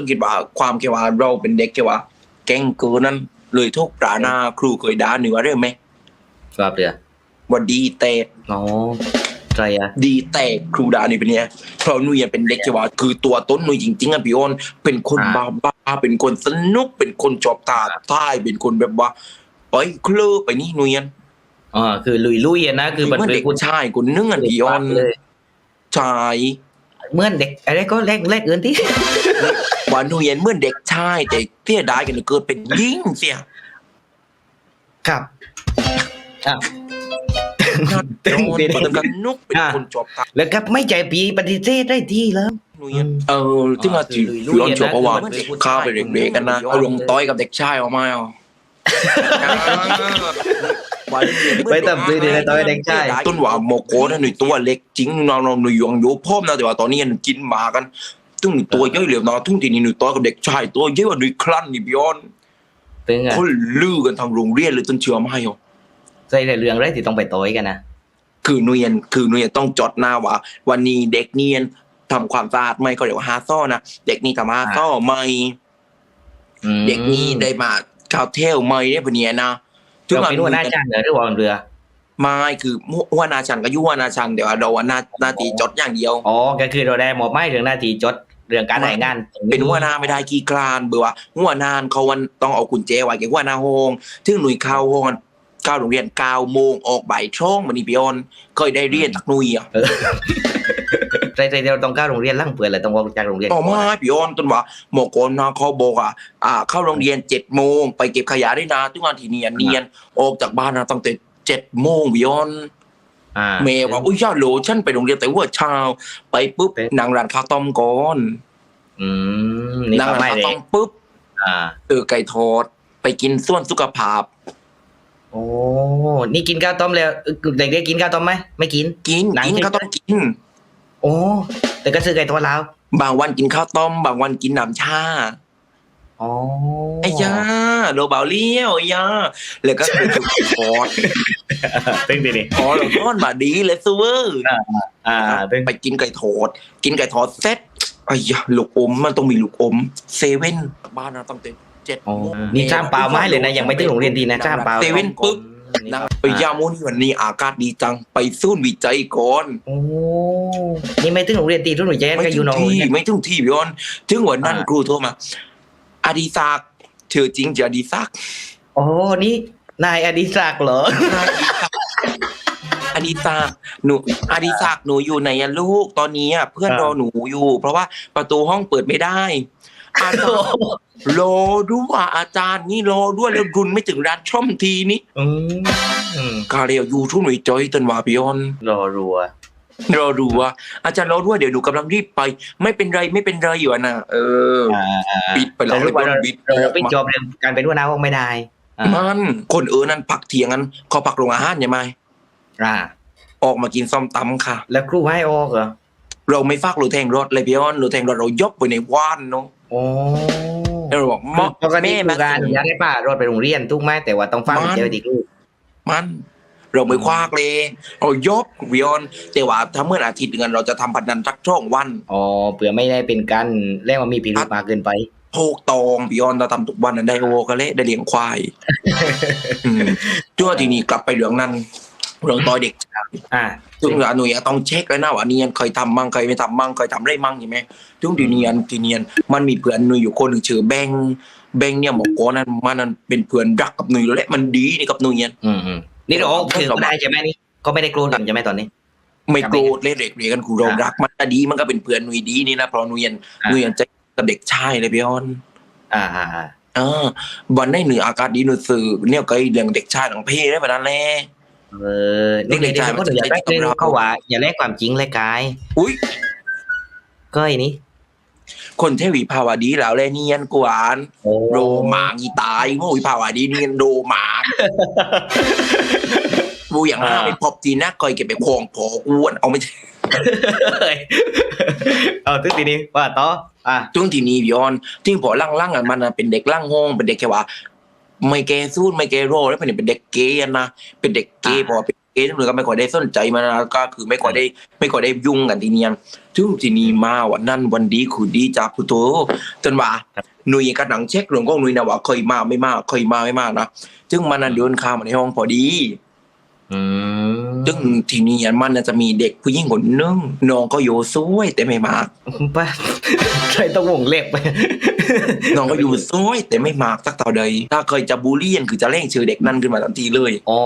ทุ่งตนคิดว่าความแค่ว่าเราเป็นเด็กแค่ว่า แกล้งเกินนั้น เลยทุกปราหนาครูเคยด่าหนึ่งว่าเรื่องไหมครับเรือว่าดีแต่อ๋อใจอะดีแต่ครูด่านี่เป็นเนี่ยเพราะหนุ่ยเป็นเด็กแค่ว่า คือตัวต้นหนุ่ยจริงๆอะพี่อ้นเป็นคนบ้าบ้าๆเป็นคนสนุกเป็นคนชอบตาท่ายเป็นคนแบบว่าไปเคลือไปนี่หนุ่ยอันอ๋อคือลุยลุยๆอะนะคือมันเหมือนเป็เด็นกคุณชายคนนึงอันพี่อ้นเลยชายเหมื่อนเด็กอะไรก็แลกแลกเงินที่ ว่าหนุ่ยเหมือนเด็กชาย แต่เตี้ยดายกันเกิดเป็นยิ่งเสียครับอะเป็นคนเป็นสนุกเป็นอ่าคนชอบตาแล้วครับไม่ใจปีปฏิเสธได้ที่แล้ว หนุ่ยเออที่มาจีบลุยๆย้อนชอบเพราะว่าเย็นนะข้าไปเด็กๆกันนะเอาลงต้อยกับเด็กชายออกมาเอาวันนี้ไปตับซื้อดีนะต้อยเด็กชายต้นว่าโมโกนั่นหนุ่ยตัวเล็กจริงนอนหนุ่ยยองโยพ่อมนะแต่ว่าตอนนี้ยังกินหมากัน ตึ้งตัวย่อยเหลวนะทุ่งทีนี้หนุ่ยต้อยกับเด็กชายตัวเยอะกว่าหนุ่ยคลั่นนี่พี่ย้อนตึงอะเขาลือกันทางโรงเรียนเลยจนเชื่อไม่เหรอใส่แต่เรื่องไรที่ต้องไปต่อยกันนะคือหนุ่ยคือหนุ่ยต้องจดหน้าว่า วันนี้เด็กเนียนทำความสะอาดไหมเขาเรียกว่าฮาซ่อนะเด็กนี่ทำฮาซ่อไหมอืมเด็กนี่ได้มาข่าวเทลไหมเนี่ยปะเนี่ยนะเราเป็นหัวหน้าจ้างเหรอหรือว่าเรือไม่คือหัวหนาชังก็อยุ่หัวหนาชังแต่ว่าเราอะหน้าหน้าตีจดอย่างเดียวอ๋อก็คือเราได้หมอบไม้เรื่องหน้าที่จด เรื่องการให้งานตรงเป็นหัวหน้าไม่ได้ขี้กลานเบื่อว่าหัวหนานเขาวันต้องเอากุญแจไว้แก่หัวหน้าห้องถึงหนุ่ยเข้าห้องเข้าโรงเรียนเก้าโมงออกบ่ายช่องมันนี่พี่ออนเคยได้เรียนจากหนุ่ยอะใส่ใส่เราต้องเข้าโรงเรียนล่างเปลือยเลยต้องออกจากโรงเรียนต่อมาพี่ออนต้นว่าหมอกรนะเขาบอกอะอ่า เข้าโรงเรียนเจ็ดโมงไปเก็บขยะได้นะทุกงานที่เนียนเนียนออกจากบ้านนะตั้งแต่เจ็ดโมงพี่ออนอ่า เมย์ว่าอุ้ยย่าโหลฉันไปโรงเรียนแต่ว่าเช้าไปปุ๊บเป็นนางร้านข้าวต้มก่อนอืมนี่นางก็ร้านไม่ข้าวเลยต้มปุ๊บอ่าเออไก่ทอด ไปกินส่วนสุขภาพ โอ้นี่กินข้าวต้มแล้วเอ่อเด็กๆกินข้าวต้มไหมไม่กิน กินหนังกินที่ข้าวต้มกิน โอ้แต่ก็ซื้อไก่ตัวแล้ว บางวันกินข้าวต้ม บางวันกินน้ำชา อ๋อไอ้ยาโลเบาเลี้ยวไอ้ยาแล้วก็คือทอดตึ้งดีนี่ทอดแล้วทอดมาดีเลยซูเวอร์อ่าตึ้งไปกินไก่ทอดกินไก่ทอดเสร็จไอ้ยาลูกอมมันต้องมีลูกอมเซเว่นบ้านเราตั้งแต่เจ็ดอ๋อโมงนี่จ้ามเปล่าไม้เลยนะยังไม่ถึงโรงเรียนดีนะจ้ามเปล่าเซเว่นปุ๊บนี่นะครับไปยามูนี่วันนี้อากาศดีจังไปสู้วิจัยก่อนโอ้นี่ไม่ถึงโรงเรียนตีรุ่นหนูแจ๊ไม่ก็อถึยู่งนอกที่ไม่ถึงที่พี่ออนถึงวันนั้นอ่าครูโทรมา อดีศักดิ์เธอจริงจะอดีศักดิ์โอ้นี่นายอดิศักดิ์เหรอ อดีศักดิ์หนูอดีศักดิ์หนูอยู่ไหนอะลูกตอนนี้อะเพื่อนอ่ารรอหนูอยู่ เพราะว่าประตูห้องเปิดไม่ได้อาจารย์รอด้วยอาจารย์นี่รอด้วยแล้วรุนไม่ถึงร้านช่อมทีนี้อืมกาเรียวอยู่ทุ่นหนุ่ยจอยตันวาพี่ออนรอรัว รอดูว่าอาจารย์รอด้วยเดี๋ยวหนูกำลังรีบไป ไม่เป็นไรไม่เป็นไรอยู่อะนะเอออ่าอ่าบิดไปแล้วแต่รู้ว่าเราบิดเราเราปิดจอบเรื่องการเป็นหัวหน้าห้องไม่ได้อ่ามันคนเออนั่นพักเที่ยงกันเขาพักโรงอาหารใช่ไหมอ่า ออกมากินส้มตำค่ะ แล้วครูให้ออกเหรอเราไม่ฟักหรือแทงรถเลยพี่อ้อนหรือแทงรถเรายกไปในว่านเนาะโอ้แล้วเราบอกคือมอปกติแม่ครูมาการส่งอยากให้ป้ารถไปโรงเรียนทุกไหมแต่ว่าต้องฟังมันเจอดีครูมัน เราไม่ควักเลยเรายกพี่อ้อนแต่ว่าถ้าเมื่ออาทิตย์เงินเราจะทำพันนันทักช่องวันอ๋อเผื่อไม่ได้เป็นการเรียกว่ามีพิรุธมากเกินไปโพกตองพี่อ้อนเราทำทุกวันนั้นได้โอก็เละได้เลี้ยงควายอืมชั่วทีนี้กลับไปเรื่องนั้นเรื่องต่อยเด็กอ่าซึ่งหน่วยต้องเช็คแล้วนะว่าเนียนเคยทำมั่งเคยไม่ทำมั่งเคยทำได้มั่งใช่ไหมซึ่งทีเนียนทีเนียนมันมีเพื่อนหนุ่ยอยู่คนหนึ่งชื่อแบงค์แบงค์เนี่ยบอกก่อนนั้นมันนั้นเป็นเพื่อนรักกับหนุ่ยแล้วแหละมันดีนี่กับหนุ่ยเนี่ยอืมอืม นี่เราออกถือก็ได้ใช่ไหมนี่ก็ไม่ได้โกรธกันใช่ไหมตอนนี้ ไม่โกรธเลยเด็กเรียนกันกูเรารักมันก็ดีมันก็เป็นเพื่อนหนุ่ยดีนี่นะเพราะหนุ่ยเนียนอ่าหนุ่ยเนียนจะกับเด็กชายเลยพี่ออนอ่าอ่าอ่าอ่าวันได้เหนืออากาศดีหนุ่ยสื่อเนี่ยก็ไอ้เรื่องเด็กชายของพี่ได้แบบนั้นแหละเออนี่เด็กๆเขาถึงอยากได้เรื่องเขาว่าอย่าแลกความจริงเลยกายอุ้ยก็ไอ้นี่ คนเทวีภาวดีแล้วแลเนียนกวานโอ้โรหมาอีตายโง่อีภาวดีเนียนโรหมาบูอย่างห้าไปพบจีน่าคอยเก็บไปพองพออ้วนเอาไม่ใช่เอาตึ้งทีนี้ว่าต่ออ่าช่วงที่นี้ย้อนที่พอล่างล่างๆอะมันน่ะเป็นเด็กล่างห้องเป็นเด็กแค่ว่าไม่แกสู้ไม่แกโรแล้วเป็นเป็นเด็กเกย์อะนะเป็นเด็กเกย์อ่าพอเป็น เอ๊ะหรือก็ไม่ค่อยได้สนใจมันนะก็คือไม่ค่อยได้ ไม่ค่อยได้ยุ่งกันทีเนียนถึงทีนี้มาวันนั้นวันดีคือดีจากพุโตจนว่าหนุ่ยกระหนังเช็คเรื่องของหนุ่ยนะว่าเคยมาไม่มาเคยมาไม่มานะจึงมันนั้นเดินเข้ามาในห้องพอดีอืม ซึ่งทีนี้มันน่ะจะมีเด็กผู้หญิงคนนึงน้องก็อยู่สวยแต่ไม่มากป้าใครต้องวงเล็บไปน้องก็อยู่สวยแต่ไม่มากสักเท่าใดถ้าเคยจะบูลลี่กันคือจะเร่งชื่อเด็กนั้นขึ้นมาทันทีเลยอ๋อ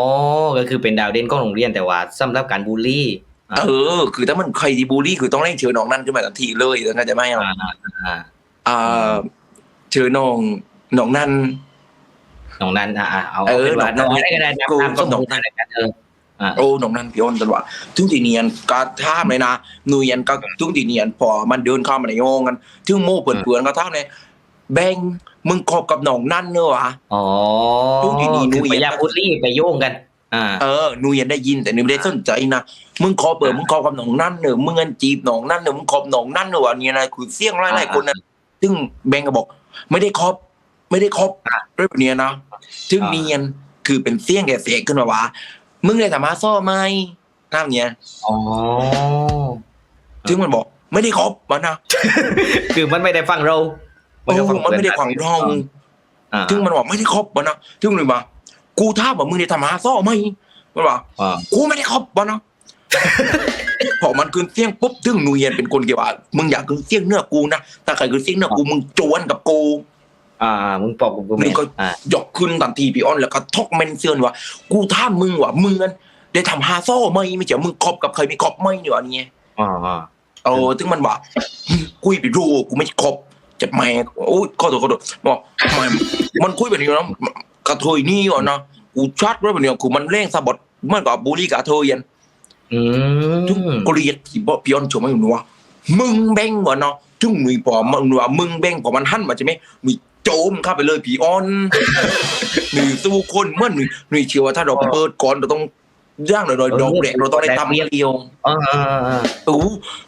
ก็คือเป็นดาวเด่นของโรงเรียนแต่ว่าสำหรับการบูลลี่อ่าเออ คือถ้ามันใครที่บูลลี่คือต้องเร่งชื่อน้องนั้นขึ้นมาทันทีเลยแล้วก็จะไม่เอาอ่าอ่าอ่าชื่อน้องน้องนั้น น้องนั้นอ่าอ่าเอาเอเอาอเป็นว่าน้น้อองงนั้นได้ก็ได้นะกูตามสมน้องมติอะไรกันเอออ่าโอ้น้องนั้นพี่อ้นตลอดถึงทีเนียนก็ท่ามเลยนะหนุยนก็ถึงทีเนียนพอมันเดินเข้ามาในห้องกันถึงโม่เปื่อนๆก็ท่ามเลยแบงมึงคบกับน้องนั่นเนอะวะอ๋อดูดีๆหนูคือพยายามบูลลี่ไปโยงกันอ่าเออหนูยังได้ยินแต่หนูไม่ได้สนใจนะ มึงคอเปิดมึงคอกับหนองนั่นเนอะมึงเงินจีบหนองนั่นเนอะมึงคอบหนองนั่นเนอะวะเนี่ยนะคือเสี่ยงไล่ไล่คนนั้นซึ่งแบงก์ก็บอก ไม่ได้คอบ ไม่ได้คอบอะเรื่องแบบเนี้ยนะซึ่งอ่าเนียนคือเป็นเสี่ยงแก่เสียขึ้นมาว่ามึงได้สามารถซ่อไหมน้ำเนี้ยอ๋อซึ่งมันบอกไม่ได้คอบมันนะคือมันไม่ได้ฟังเราโอ้มันไม่ได้ขวางรองอ่าซึ่งมันบอกไม่ได้คอบมันนะซึ่งเลยมากูท้ามว่ามึงได้ทำหาซ่อไหมมันบอกอ่ากูไม่ได้คบวะเนาะพอมันคืนเสียงปุ๊บซึ่งหนูเย็นเป็นคนเกี่ยวว่ามึงอยากคืนเสียงเนื้อกูนะถ้าใครคืนเสียงเนื้อกูมึงโจวนกับกู อ่า มึงปอกกูกูมึไม่งก็อ่าหยอกขึ้นทันทีพี่อ้อนแล้วก็ทอกเมนเซียนว่ากูท้ามมึงว่ามึงนั้นได้ทำฮาโซ่ไหมไม่ใช่มึงคบกับใครไม่คบไหมเนี่ยอันเนี้ยอ๋ออ๋อเออซึ่งมันว่าคุยไปดูกูไม่คบจะแม่โอ้ยขอโทษขอโทษบอกแม่มันคุยแบบนี้นะกระเทยนี่ก่อนนะกูชัดไว้แบบนี้กูมันเร่งสะบัดเหมื่อนกับบูลลี่กระเทยยัน อืทุกมเกลียดที่บอกพี่อ้อนชมให้หนูว่ามึงแบ่งวะเนาะจุ้งหนุ่ยพอมันว่ามึงแบ่งพอมันหันมาใช่ไหมหนุ่ย โจมเข้าไปเลยพี่อ้อนหนุ่ยสู้คนเมื่อหนุ่ยหนุ่ยเชื่อว่าถ้าเราเปิดก่อนเราต้องย่างหน่อยๆดอกแรกเราต้องได้ทำเดียวอ๋ออ๋ออ๋อโอ้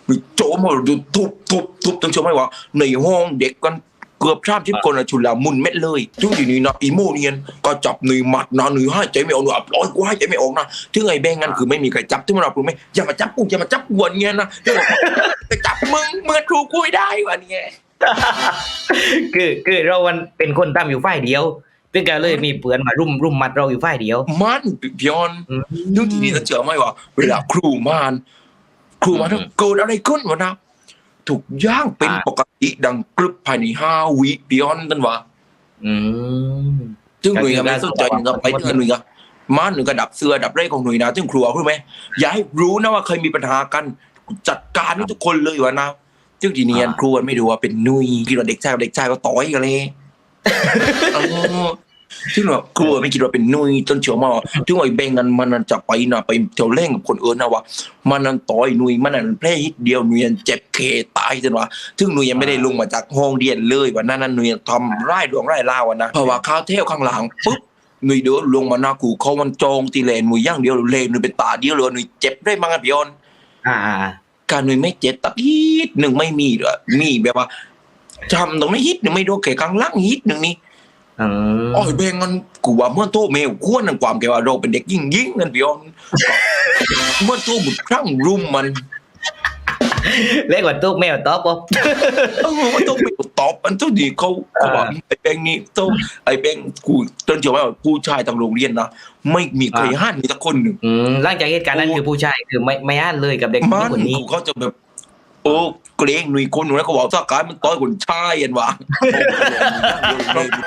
หนุ่ยโจมเราดูทุบทุบทุบต้องชมให้ว่าในห้องเด็กกันเกือบชามทิพคนอะชุนละมุนเม็ดเลยจุ้งทีนี้นะอีโมเนียนก็จับหนุ่ยหมัดนะหนุ่ยให้ใจไม่ออกหนุ่ยอะร้อยกูให้ใจไม่ออกนะถึงไอ้แบงงั้นคือไม่มีใครจับที่มันเราพูดไหมอย่ามาจับกูอย่ามาจับกวนเงี้ยนะที่บอกว่าไปจับมึงเมื่อถูกกูไม่ได้วะเนี่ย คือคือเรามันเป็นคนตามอยู่ฝ่ายเดียวซึ่งก็เลยมีเปือนมารุมรุมมัดเราอยู่ฝ่ายเดียว มันพี่ออนอืมนึกทีนี้จะเชื่อไหมว่าเวลาครูมานครูมานอืมเกิดอะไรขึ้นวะนะถูกย่างเป็นอ่าปกติดังกรึบภายในห้าวิพี่ออนนั่นวะอืมซึ่งหนุ่ยก็คือไม่สนใจการก็ไปเตือนหนุ่ยก็มันหนุ่ยก็ดับเสื้อดับเร่ของหนุ่ยนะซึ่งครูรู้ไหมอย่าให้รู้นะว่าเคยมีปัญหากันจัดการให้ทุกคนเลยวะนะ ซึ่งทีนี้ครูไม่ดูว่าเป็นหนุ่ยคิดว่าเด็กชายกับเด็กชายก็ต่อยกันเลยเออซึ่งแบบครูไม่คิดว่าเป็นนุยจนเชื่อมาว่าถึงไอ้เบงกันมันนั่นจะไปนะไปเที่ยวเล่นกับคนอื่นนะว่ามันนั่นต่อยนุยมันนั่นแพ้ฮิตเดียวนุยยังเจ็บเคตายจนว่าซึ่งนุยยังไม่ได้ลงมาจากห้องเรียนเลยวันนั้นนั่นนุยยังทำร้ายดวงร้ายล่าวอะนะเพราะว่าข้าวเที่ยวข้างหลังปุ๊บนุยเดินลงมาหน้ากูเขามันจองตีเลนนุยอย่างเดียวเลนนุยเป็นตาเดียวเลยนุยเจ็บได้มั้งอะพี่ออนอ่า อ่าการนุยไม่เจ็บตักฮิตหนึ่งไม่มีเลยมีแบบว่าจำตรงนี้ฮิตหนึ่งไม่โดนแค่ข้างหล่างฮิตหนึ่งนี่อืมอ๋อยเบงกันกูว่าเมื่อโตเมลควรนั่นความแกว่าเราเป็นเด็กยิ่งยิ่งนั่นพี่ออนเมื่อโตบุดครั้งรุมมัน เรียกว่าตุ๊กแมวตอบปะเออว่าโตไม่ตอบมันโตดีเขาเขาบอกไอ้เบงนี่โตไอ้เบงกูจนเชื่อว่าผู้ชายทางโรงเรียนนะไม่มีใครห้ามมีสักคนหนึ่งอืมหลังจากเหตุการณ์นั้นคือผู้ชายคือไม่ไม่อ่านเลยกับเด็กมัผู้หญิงคนนี้กูเขาจะแบบโอ้เกรงหนุ่ยคนหนุ่ยเขาบอกถ้าการมันต่อยคนชายอันวะ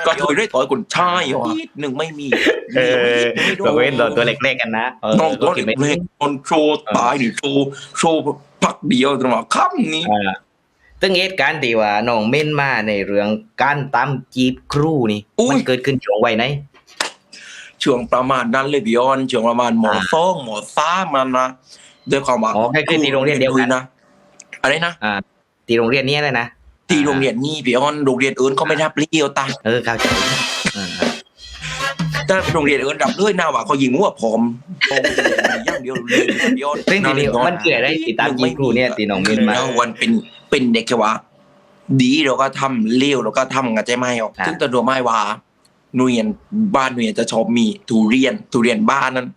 ก็เคยได้ต่อยคนชายวะหนึ่งไม่มีเออไม่โดตัวเว้นตัวตัวเล็กๆกันนะเออน้องตัวคิดไม่เล็กๆมันโชว์ตายหรือโชว์โชว์ พักเดียวจังหวะค่ำนี้อ่าตึงเหตุการณ์ที่ว่าน้องเม่นมาในเรื่องการตามจีบครูนี่อุ้ยมันเกิดขึ้นช่วงวัยไหนช่วงประมาณนั้นเลยพี่ออนช่วงประมาณหมออ่าสองหมอสามมันนะด้วยความว่าอ๋อแค่คือที่โรงเรียนเดียวกันนะอะไรนะที่โรงเรียนนี้เลยนะที่โรงเรียนนี่พี่ออนโรงเรียนอื่นเขาไม่รับเลี้ยวตาเออเข้าใจอ่าถ้าเป็นโรงเรียนอื่นรับเลยนะว่าเขายิงมั่วผมอย่าง เดียวเลยพี่ออนซึ่งทีนี้มันเกิดอะไรติดตามจีบครูเนี่ยตีน้องเม่นมาแล้ววันเป็นเป็นเด็กแค่ว่าดีเราก็ทำเลี้ยวเราก็ทำกันใจไหมออกอ่าซึ่งตัวตัวไม่ว่าหน่วยบ้านหน่วยจะชอบมีทุเรียนทุเรียนบ้านนั้น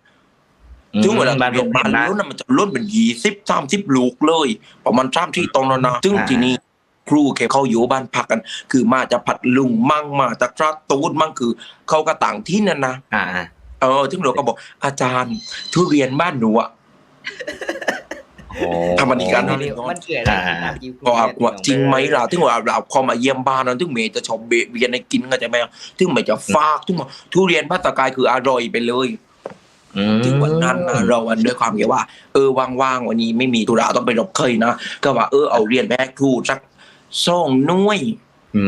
ถึงเวลาบ้านเรียนบ้านนะล้นน่ะมันจะล้นเป็นยี่สิบสามสิบลูกเลยประมาณสามที่ตรงแล้วนะซึ่งอ่าทีนี้ครูแค่เขาอยู่บ้านพักกัน คือมาจากผัดลุงมั่งมาจากตราตูดมั่งคือเขาก็ต่างที่นั่นนะอ่า เออถึงเราก็บอกอาจารย์ทุเรียนบ้านหนูอะ ทำอันนี้กันมันเกิดอะไรขึ้นตามที่คุณก็ว่าเรียนว่าจริงไหมล่ะถึงว่าเราพอมาเยี่ยมบ้านนั้นถึงเมย์จะชอบเบะเบียนให้กินก็จะไหมถึงเมย์จะฟากถึงว่าทุเรียนบ้านตะกายคืออร่อยไปเลย อืม ถึงวันนั้นนะเราอันด้วยความที่ว่า เออว่างๆวันนี้ไม่มีธุระต้องไปรบเคยนะ ก็ว่าเออเอาเรียนแบกครูสักสองหน่วยอื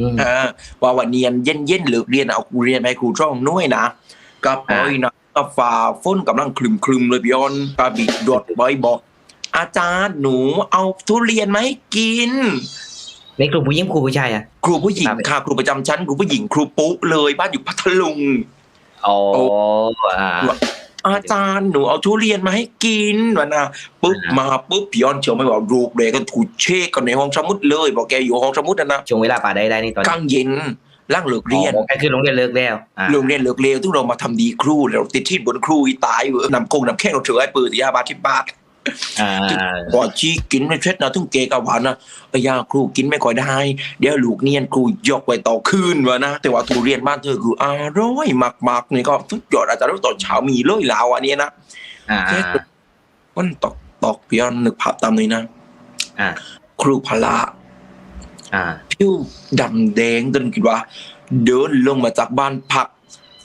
มเออว่าวันเนียนเย็นเย็นๆเลิกเรียนเอาเรียนแบกครูสองหน่วยนะ ก็ปล่อยนะก็ฝ่าฝนกำลังคลึมคลึมๆเลยพี่ออนก็บีดดดไว้บอก อาจารย์หนูเอาทุเรียนมาให้กินในกลุ่มผู้หญิงครูผู้ชายอะครูผู้หญิงครับค่ะ ครูประจำชั้นครูผู้หญิงครูปุ๊เลยบ้านอยู่พัทลุงอ๋อโอ้อ่าอาจารย์หนูเอาทุเรียนมาให้กินวะนะปุ๊บอ่ามมาปุ๊บพี่อ้อนเชียวไม่บอกลูกเลยก็ถูกเช็คกันในห้องสมุดเลย บอกแกอยู่ห้องสมุดนะนะช่วงเวลาป่าได้ได้นี่ตอนกลางเย็น ล่างเลิกเรียนอ๋อก็คือโรงเรียนเลิกแล้วอ่าโรงเรียนเลิกเร็วทุกเรามาทำดีครูเราติดที่บนครูอีตายเว้ยนำคงนำแข้งเราเถือไอ้ปืนที่ยาบาที่บาทอ่าพอชี้กินไม่เช็ดนะทุ่งเกกับหวานนะไอ้ยาครูกินไม่ค่อยได้ เดี๋ยวลูกเนียนครูยกไว้ต่อคืนวะนะแต่ว่าทุเรียนบ้านเธอคืออร่อยมากๆนี่ก็สุดยอดอาจารย์ตอนเช้ามีเลยลาวอันนี้นะอ่ามันตอกตอกพี่อ้อนนึกภาพตามนี้นะอ่าครูพละอ่า ผิวดำแดงจนคิดว่า เดินลงมาจากบ้านพัก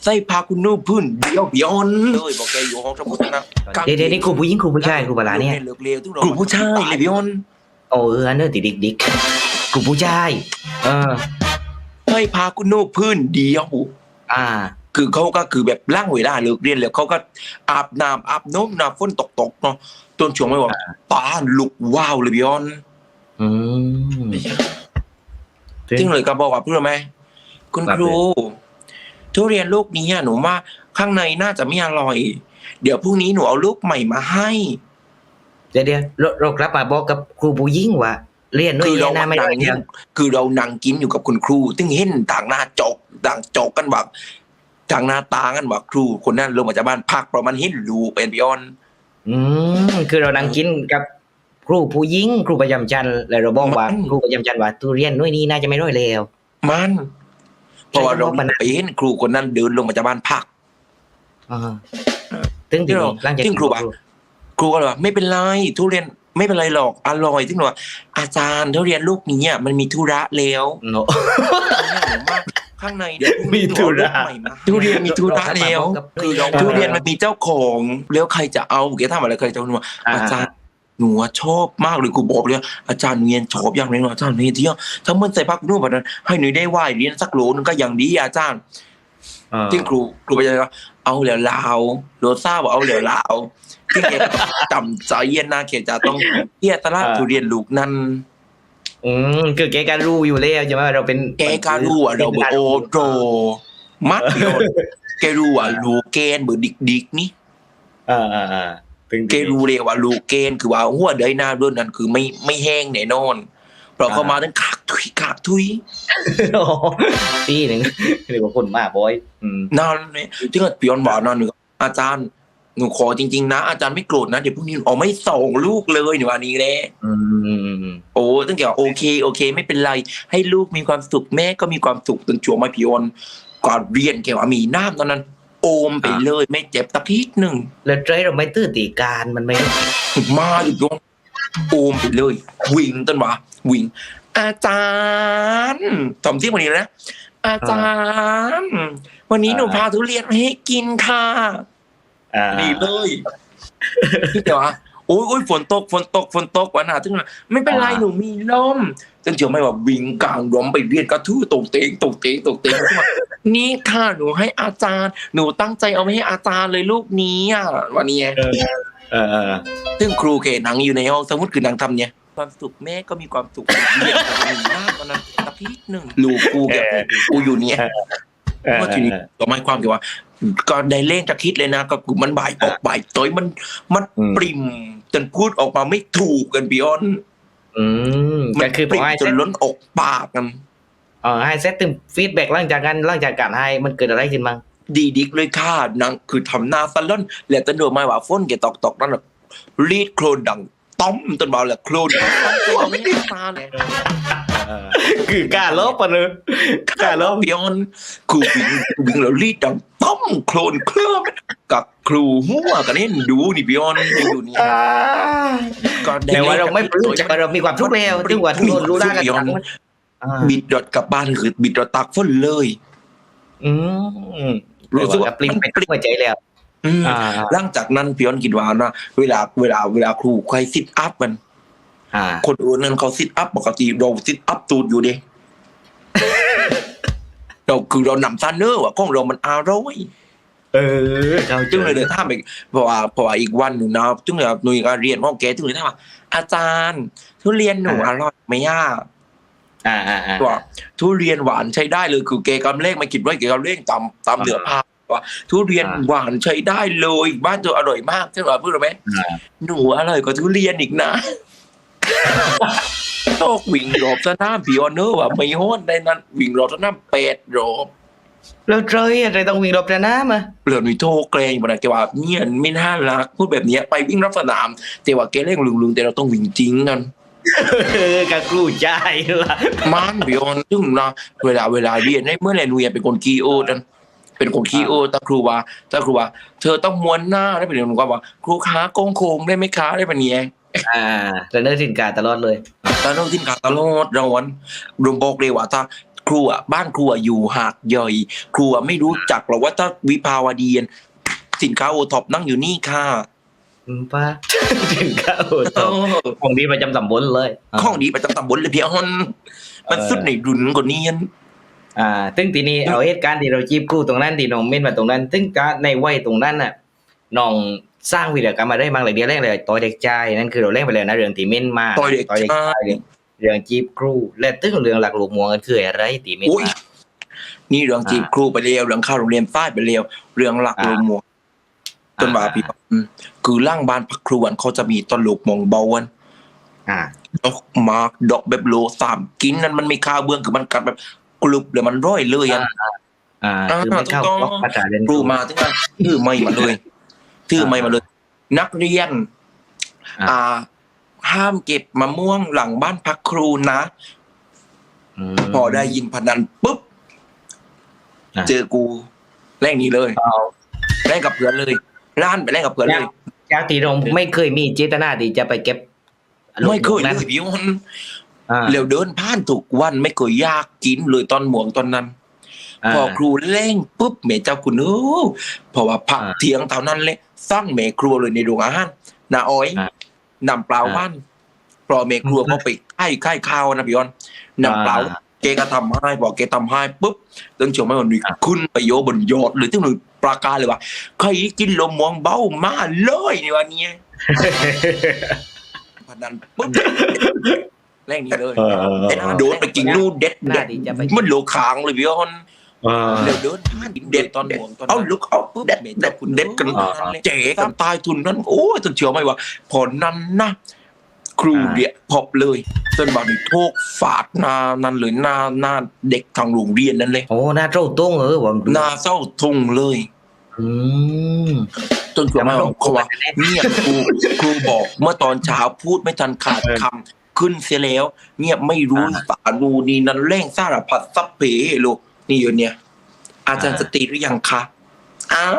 ใส่ผ้าคุณนุ่งพื้นเดียวพี่อ้อนเลยบอกแกอยู่ห้องสมุดนะเดี๋ยวเดี๋ยวนี่ครูผู้หญิงครูผู้ชายครูบาลาเนี่ยเลิกเร็วทุกเราครูผู้ชายเลยพี่อ้อนโอ้เอออันเนอร์ติดิกดิกครูผู้ชายเออใส่ผ้าคุณนุ่งพื้นเดียวอ่า คือเขาก็คือแบบล่างเวลาเลิกเรียนแล้วเขาก็อาบน้ำอาบน้ำน้ำฝนตกๆเนาะต้นช่วงไม่บอกตาลุกว้าวเลยพี่อ้อนอืม จริงเลยก็บอกว่าเพื่อไหมคุณครับครูทุเรียนลูกนี้อะหนูว่าข้างในน่าจะไม่อร่อย เดี๋ยวพรุ่งนี้หนูเอาลูกใหม่มาให้ เดี๋ยวเดี๋ยวเราเรากลับมาบอกกับครูผู้หญิงว่าเรียนด้วยคือเรียเรานนะไม่นั่ได้งเนี่กิยนคือเรานั่งกินอยู่กับคุณครูตึงเห็นต่างหน้าจอกต่างจอกกันว่าต่างหน้าตากันว่าครูคนนั้นลงมาจากบ้านพักเพราะมันเห็นลูกเป็นพี่ออน อืมคือเรานั่งกินกับ ครูผู้หญิงครูประจำชั้นแล้วเราบอกว่าครูประจำชั้นว่าทุเรียนด้วยนี่น่าจะไม่ร้อยแล้วมันเพราะว่าเราใช่ครับไปเห็นครูคนนั้นเดินลงมาจากบ้านพักอ่าถึงทีนี้หลังจากซึ่งครูบอกครูก็เลยว่าไม่เป็นไรทุเรียนไม่เป็นไรหรอกอร่อยซึ่งเราว่าอาจารย์ทุเรียนลูกนี้อะมันมีธุระแล้วโนข้างในเดี๋ยวพรุ่งมีนี้ธุระเอาลูกใหม่มาทุเรียนมีธุระแล้วคือเราทุเรียนมันมีเจ้าของแล้วใครจะเอาแกทำอะไรใครจะเอาหนูว่าอ่าอาจารย์ หนูอะชอบมากเลยครูบอกเลยอาจารย์เรียนชอบอย่างไรหนูอาจารย์เรียนที่ถ้ามันใส่พักนู่นแบบนั้น ให้หนูได้ไหวเรียนสักโหลนึงก็อย่างดีอาจารย์อ่าที่ครูครูไปจะว่าเอาแล้วลาวโรซ่าบอกเอาแล้วลาวที่แกจำใจเย็นนะแกจะต้องเฮียตลาดทุเรียนลูกนั่นอืมคือแกการรู้อยู่แล้วใช่ไหมว่าเราเป็นแกก็รู้อะเราบอกโอโตมัดเดียวแกรู้อะลูกเกนเบอร์ดิกดิกๆนี่อ่าอ่า อ่าถึงแกรู้เลยว่าลูกเกนคือว่าหัวเดยหน้าเรื่องนั้นคือไม่ไม่แห้งแน่นอนเพราะเขามาตั้งขากทุยขากทุยโอ้โหปีหนึ่งเรียกว่าคนมากบอยอืมนั่นเนี่ยที่ก็พี่ออนบอกนั่นหนึ่งอาจารย์หนูขอจริงๆนะ อาจารย์ไม่โกรธนะเดี๋ยวพรุ่งนี้หนูเอาไม่ส่งลูกเลยหนูอันนี้แหละอืมโอ้ตั้งแต่ว่าโอเคโอเค ไม่เป็นไร ให้ลูกมีความสุขแม่ก็มีความสุขจนช่วงมาพี่ออนก่อนเรียนแกว่ามีน้ำตอนนั้น โอมไปเลยไม่เจ็บตะทีหนึ่งแล้วใจเราไม่ตื้อตีการมันไม่มาดิพี่ออนโอมไปเลยวิ่งต้นวะวิ่งอาจารย์ทำเที่ยงวันนี้นะอาจารย์ วันนี้หนูพาทุเรียนมาให้กินค่ะอ่าดีเลยที่แต่ว่า โอ้ยโอ้ยฝนตกฝนตกฝนตกวันหนาถึงไม่เป็นไรหนูมีล่มจนเจียวไม่ว่าวิ่งกลางลมไปเรียนกระทู้ตกเตงตกเตงตกเตงนี่ค่ะหนูให้อาจารย์ หนูตั้งใจเอาไปให้อาจารย์เลยลูกนี้อะวันนี้เออเออเออซึ่งครูเกหนังอยู่ในห้องสมุดคือนางทำเนี่ยความสุขแม่ก็มีความสุขเรียนกับหนึ่งหน้าตอนนั้นตะพีหนึ่งลูกกูแกกูอยู่เนี่ยเออว่าทีนี้ต่อมาความเกี่ยวว่า ก็ได้เล่นจะคิดเลยนะก็คือมันบ่ายออกบ่ายต้อยมันมันอืมปริมจนพูดออกมาไม่ถูกกันบิออนอืมมัก็คือปพริอมให้จเซนตล้นอกปากกันเออให้เซตถึงฟีดแบ็กหลังจากกันหลังจากการให้มันเกิดอะไรขึ้นบ้างดีดิกเลยค่ะนางคือทำหน้าสล่อนแล้วตำรวจมาว่าฝนแกตกตกนั่นแหละรีดโคลนดังต้อมจนบอกแหละโคลนดังต้อมตัวไม่ได้มาเลยคือกล้าลบปะเนอะกล้าลบเบียนครูวิ่งวิ่งแล้วรีดดัง ต้อมโคลนเคลือบกับครูหัวกันเห็นดูนี่เบียนอยู่นี่ก็แต่ว่าเราไม่ปลื้มแต่ว่าเรามีความทุกข์แล้วถึงว่าทุกคนรู้ได้กันทั้งอ่าบิดดอดกลับบ้านคือบิดดอดตักฝนเลย อืมรู้สึกว่าปลิ้มไปทั่วใจแล้วอืมอ่าหลังจากนั้นพี่ย้อนคิดว่านะเวลาเวลาเวลาครูใครซิทอัพมันอ่าคนอื่นนั้นเขาซิทอัพปกติเราซิทอัพตูดอยู่ดิ เราคือเรานำซันเนอร์ว่ะของเรามันอร่อยเออเขาจึงเลยเดินท่ามไปเพราะว่าเพราะว่าอีกวันหนึ่งนะจึงเลยหน่วยการเรียนของแกจึงเลยถามว่าอาจารย์ ทุเรียนหนูอร่อยไหมย่าอ่าอ่าอ่าว่าทุเรียนหวานใช้ได้เลยคือแกกำเลขมาคิดไว้แกกำเลขตามตามเหนือภาพว่าทุเรียนหวานใช้ได้เลยบ้านเธออร่อยมากใช่ไหมพูดหรือไหมอ่าหนูอร่อยกว่าทุเรียนอีกนะ โชควิ่งรอบสนามพี่ออเนอร์ว่าไม่โหดได้นั้นวิ่งรอบสนามเป็ดรอบแล้วเจออะไรต้องวิ่งรอบสนามอะเหลือหนุ่ยโทรแกล้งมาแกว่าเนี่ยไม่น่ารักพูดแบบเนี้ยไปวิ่งรอบสนามแต่ว่าแกเล่นลุงๆแต่เราต้องวิ่งจริงกันเออกะกรูใจละมันพี่ออนซึ่งนะเวลาเวลาเรียนในเมื่อไหร่หนูอยากเป็นคนคีโอนันเป็นคนคีโอตาครูว่าตาครูว่า เธอต้องม้วนหน้าได้เป็นหนูก็ว่า ครูขาโกงโคงได้ไหมคะได้ปะเนี่ยอ่าแต่เนื้อสินกาตลอดเลย ตอนน้องทิ้นขาตลอดรางวัลรวมบอกเลยว่าถ้าครูอะบ้านครูอะอยู่หาดใหญ่ครูอะไม่รู้จักหรอกว่าถ้าวิภาวดีนสินค้าโอท็อปนั่งอยู่นี่ค่ะอืมป้าสินค้าโอเอท็อปอของดีประจำตำบลเลยของดีประจำตำบลเลยพี่ออนมันสุดในรุนกว่านี้อันอ่าซึ่งทีนี้เอาเหตุการณ์ที่เราจีบครูตรงนั้นที่น้องเม่นมาตรงนั้น ซึ่งการในวัยตรงนั้นน่ะน้อง สร้างวีรกรรมมาได้มากเลยเดียวแรกเลยต่อยเด็กชายนั่นคือเราเล่นไปเลยนะเรื่องที่เม่นมาต่อยเด็กต่อยเด็กชาชายยเรื่องเรื่องจีบครู และตึ้งเรื่องหลักหลวงมวงกันคืออะไรที่เม่นอุ้ยมานี่เรื่องจีบครูไปเร็วเรื่องเข้าโรงเรียนใต้ไปเร็วเรื่องหลักอ่าลมหมวกจนว่าพี่อืมคือล่างบ้านพักครูอันเขาจะมีตลกมองเบาวันอ่าดอกหมากดอกแบบโลสามกินนั้นมันไม่ข้าวเบื้องคือมันกัดแบบกรุบเลยมันร้อยเลยอันอ่าคือไม่เข้าถูกต้องล็อกภาษาเรียนครูมาถึงนั้นถือไม่มาเลย ถือไม่มาเลย นักเรียน อ่า ห้ามเก็บมะม่วงหลังบ้านพักครูนะมพอได้ยินพนันปุ๊บอะเจอกูแรงนี้เลยเอาแรงกับเพื่อนเลยร้านไปแรงกับเพื่อนเลยจากที่เราไม่เคยมีเจตนาที่จะไปเก็บไม่เคยเลนั้นยพี่อ้นอ่าเร็วเดินผ่านทุกวันไม่เคยยากกินเลยตอนหมวงตอนนั้น พอครูเร่งปุ๊บเมเจ้าคุณเออเพราะว่าผักอ่าเทียงเท่านั้นเลยสร้างเมครัวเลยในโรงอาหารนาอ้อยอ่านำเปล่าอ่าว่านเพราะเมครัวเขาไปไข่ไข่ข้าวนะพี่อ้อนนำเปล่าอ่าเกก็ทำให้บอกเกทำให้ปุ๊บตึงเฉียวไม่หมดนี่อ่าขึ้นไปโยบนยอดหรือที่หนึ่งประกาศเลยว่าใครกินลมมองเบ้ามาเลยในวันนี้พนันปุ๊บแรงนี้เลยเออไอ้หน้าโดนไปกินนู่นเด็ดหน้าเด็ดที่จะไปมันโลคางเลยพี่อ้อนอ่า เดี๋ยวเดินผ่านเด็ดตอนหมวงเอาลุกเอาปุ๊บเด็ดเด็ดเด็ดกันอ่าเจ๋กันตายทุนนั้นโอ้ยจนเชื่อไหมว่าผลนั้นนะครูอ่าเดียพบเลยจนบาดนี้โทกฝาดหนานั้นเลยหน้าหน้าเด็กทางโรงเรียนนั่นเลยโอ้หน้าเจ้าตุ้งเออผมดูหน้าเศร้าทงเลยอืมจนเชื่อไหมว่าเขาว่าเนี่ยครูครูบอกเมื่อตอนเช้าพูดไม่ทันขาดคำขึ้นเสียแล้ว เนี่ยไม่รู้สารูนี่นั้นเร่งสารพัดซับเพลูก นี่อยู่เนี่ย อาจารย์สติหรือยังคะอ้าว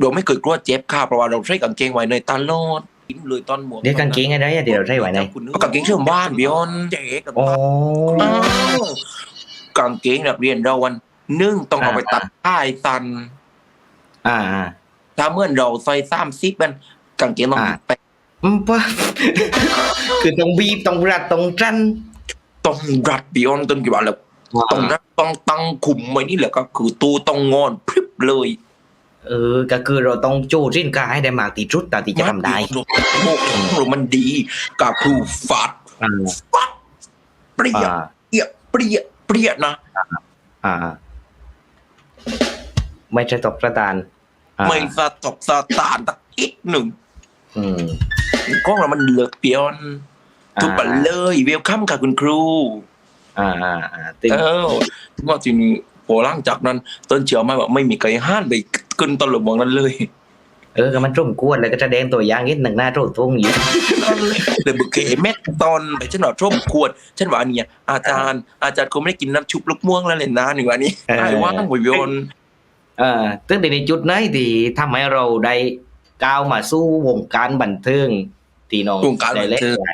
เราไม่เคยกลัวเจ็บค่ะเพราะว่าเราใช้กางเกงไว้ในตลอดกินเลยตอนหมวกเดี๋ยวกางเกงอะไรอะเดี๋ยวเราใช้ไหวไหนเอากางเกงเชื่อมบ้านบิออนเจ๊กับโอ้อ้าวกางเกงนักเรียนเราวันหนึ่งต้องเอาไปตัดท้ายตันอ่าอ่าถ้าเมื่อเราใส่สามซิปมันกางเกงต้องอ่าไปอืมป่ะคือต้องบีบต้องรัดต้องจันต้องรัดบิออนจนกี่วันแล้ว ต้องนัต้องตั้งคุมไว้นี่แหละก็คือตูต้องงอนพริบเลย เออ ก็คือเราต้องโจ้ริ้นกาให้ได้มากที่สุดแต่ที่จะทำได้โลกโลกของเรามันดีกับครูฟาดอ่าฟัดเปรี้ยอ่าเปรี้ยเปรี้ยเปรี้ยนะอ่า ไม่ใช่ตกกระดานอ่าไม่สะตกสะตานตักอีกหนึ่งอืมกล้องเรามันเลือกเปียนทุกปันเลยเวลคัมค่ะคุณครู อ่าอ่าอ่าตึงเออว่าจริงพอหลังจากนั้น ต้นเชื่อไหมว่าไม่มีใครห้านไปขึ้นตลบวงนั้นเลย เออก็มันร่มกวนแล้วก็แสดงตัวอย่างนิดหนึ่งหน้าโตทุ่งอยู่เลยบุกเขเม็ดตอนไปฉันว่าร่มขวดฉันว่าเนี่ยอาจารย์อาจารย์คงไม่ได้กินน้ำชุบลูกม่วงแล้วเลยนะหนึ่งวันนี้ไอ้ว่างวิวอนเออซึ่งในจุดไหนที่ทำให้เราได้ก้าวมาสู้วงการบันเทิงที่น้องวงการบันเทิงได้ล่